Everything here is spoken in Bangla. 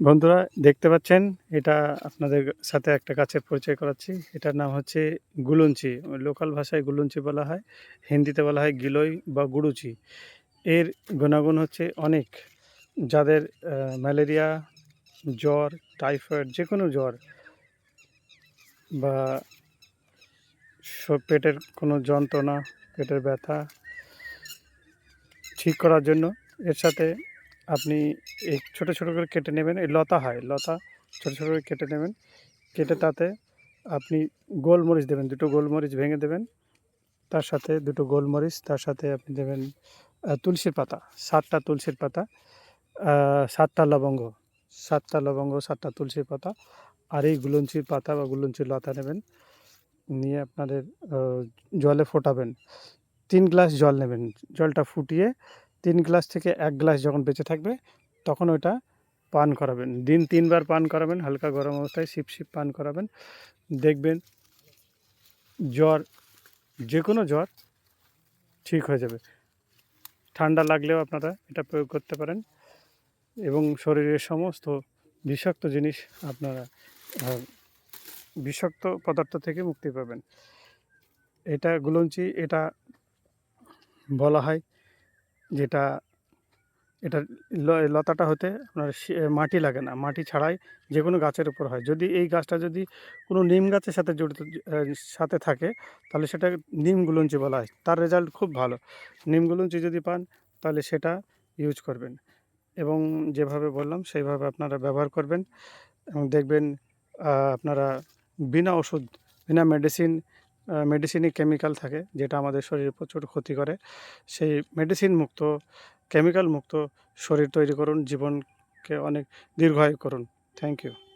বন্ধুরা, দেখতে পাচ্ছেন, এটা আপনাদের সাথে একটা গাছের পরিচয় করাচ্ছি। এটার নাম হচ্ছে গুলঞ্চি, লোকাল ভাষায় গুলঞ্চি বলা হয়, হিন্দিতে বলা হয় গিলই বা গুড়ুচি। এর গুণাগুণ হচ্ছে অনেক। যাদের ম্যালেরিয়া, জ্বর, টাইফয়েড যে কোনো জ্বর বা পেটের কোনো যন্ত্রণা, পেটের ব্যথা ঠিক করার জন্য এর সাথে আপনি এই ছোটো ছোটো করে কেটে নেবেন। এই লতা হয়, লতা ছোটো ছোটো করে কেটে নেবেন। কেটে তাতে আপনি গোলমরিচ দেবেন, দুটো গোলমরিচ ভেঙে দেবেন। তার সাথে দুটো গোলমরিচ, তার সাথে আপনি দেবেন তুলসীর পাতা, সাতটা তুলসীর পাতা সাতটা লবঙ্গ সাতটা লবঙ্গ, সাতটা তুলসীর পাতা, আর এই গুলঞ্চির পাতা বা গুলঞ্চির লতা নেবেন। নিয়ে আপনাদের জলে ফোটাবেন। তিন গ্লাস জল নেবেন, জলটা ফুটিয়ে তিন গ্লাস থেকে এক গ্লাস যখন বেঁচে থাকবে, তখন ওটা পান করাবেন। দিন তিনবার পান করাবেন, হালকা গরম অবস্থায় সিপ সিপ পান করাবেন। দেখবেন জ্বর যে কোনো জ্বর ঠিক হয়ে যাবে। ঠান্ডা লাগলেও আপনারা এটা প্রয়োগ করতে পারেন এবং শরীরের সমস্ত বিষাক্ত জিনিস আপনারা বিষাক্ত পদার্থ থেকে মুক্তি পাবেন। এটা গুলঞ্চি, এটা বলা হয় যেটা, এটা লতাটা হতে আপনার মাটি লাগে না। মাটি ছাড়াই যে কোনো গাছের উপর হয়। যদি এই গাছটা যদি কোনো নিম গাছের সাথে জড়িত সাথে থাকে, তাহলে সেটা নিম গুলঞ্চি বলা হয়। তার রেজাল্ট খুব ভালো। নিম গুলঞ্চি যদি পান, তাহলে সেটা ইউজ করবেন। এবং যেভাবে বললাম, সেইভাবে আপনারা ব্যবহার করবেন এবং দেখবেন আপনারা বিনা ওষুধ, বিনা মেডিসিন মেডিসিনই কেমিক্যাল থাকে, যেটা আমাদের শরীরে প্রচুর ক্ষতি করে। সেই মেডিসিন মুক্ত কেমিক্যাল মুক্ত শরীর তৈরি করুন, জীবনকে অনেক দীর্ঘায়ু করুন। Thank you